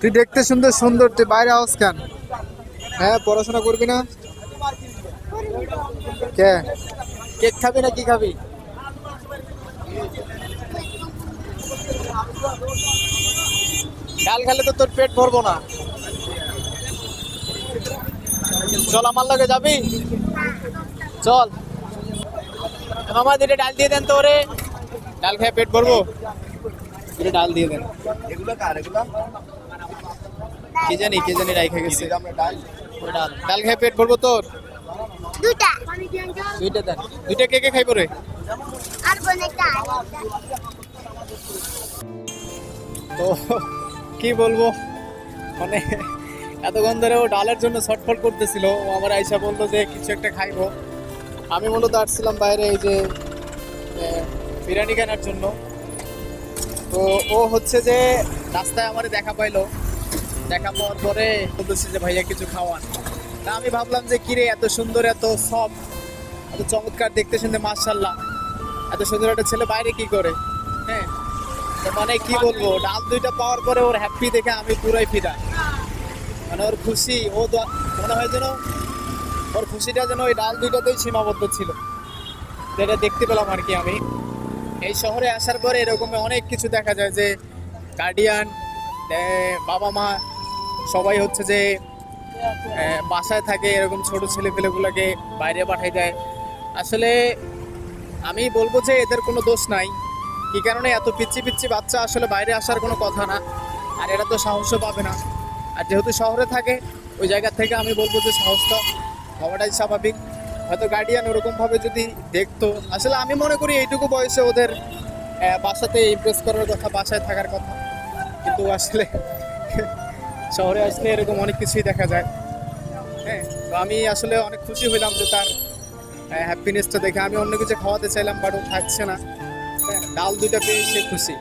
তুই দেখতে সুন্দর সুন্দর। তুই বাইরে আওয়াজ কেন? হ্যাঁ পড়াশোনা করবি না? কে? কেক খাবি না কি খাবি? ডাল খেলে তো তোর পেট ভরবো না। চল, আমার লগে যাবি? চল। মামা দিলে ডাল দিয়ে দেন তো ওরে। ডাল খেয়ে পেট ভরবো। দিলে ডাল দিয়ে দেন। এগুলো কার এগুলো? কে জানি কে জানি রাইখে গেছে। আমরা ডাল। ডাল। ডাল খেয়ে পেট ভরবো তোর? দুটা দুইটা দেন। দুইটা কে কে খাইবো রে? আর বোনেরটা তো কি বলব? মানে এতক্ষণ ধরে ও ডালের জন্য ছটফট করতেছিল। ও আমার আইসা বলল যে কিছু একটা খাইবো। আমি মূলত আসছিলাম বাইরে এই যে বিরিয়ানি কেনার জন্য। তো ও হচ্ছে যে রাস্তায় আমার দেখা পাইলো। দেখা পাওয়ার পরে বলতেছে যে, ভাইয়া, কিছু খাওয়ান। তা আমি ভাবলাম যে, কিরে, এত সুন্দর, এত সব এত চমৎকার দেখতে শুনতে মার্শাল্লাহ এত সুন্দর একটা ছেলে, বাইরে কি করে? হ্যাঁ? মানে কি বলব, ডাল দুইটা পাওয়ার পরে ওর হ্যাপি দেখে আমি পুরাই ফিরা মানে ওর খুশি, ও মনে হয় যেন, ওর খুশিটা যেন ওই ডাল দুইটাতেই সীমাবদ্ধ ছিল। যেটা দেখতে পেলাম আর কি আমি। এই শহরে আসার পরে এরকম অনেক কিছু দেখা যায় যে গার্ডিয়ান বাবা মা, সবাই হচ্ছে যে বাসায় থাকে এরকম ছোট ছেলে পেলেগুলোকে বাইরে পাঠাই দেয়। আসলে আমি বলব যে এদের কোনো দোষ নাই। কি কারণে এত পিচ্ছি পিচ্ছি বাচ্চা আসলে বাইরে আসার কোনো কথা না। আর এরা তো সাহসও পাবে না। আর যেহেতু শহরে থাকে, ওই জায়গা থেকে আমি বলব যে সাহসটা হওয়াটাই স্বাভাবিক। হয়তো গার্ডিয়ান ওরকমভাবে যদি দেখতো। আসলে আমি মনে করি এইটুকু বয়সে ওদের বাসাতে ইমপ্রেস করার কথা বাসায় থাকার কথা। কিন্তু আসলে শহরে আসলে এরকম অনেক কিছুই দেখা যায়। হ্যাঁ তো আমি আসলে অনেক খুশি হইলাম যে তার হ্যাপিনেসটা দেখে। আমি অন্য কিছু খাওয়াতে চাইলাম বাট ও থাকছে না। হ্যাঁ, ডাল দুইটা পেয়ে সে খুশি।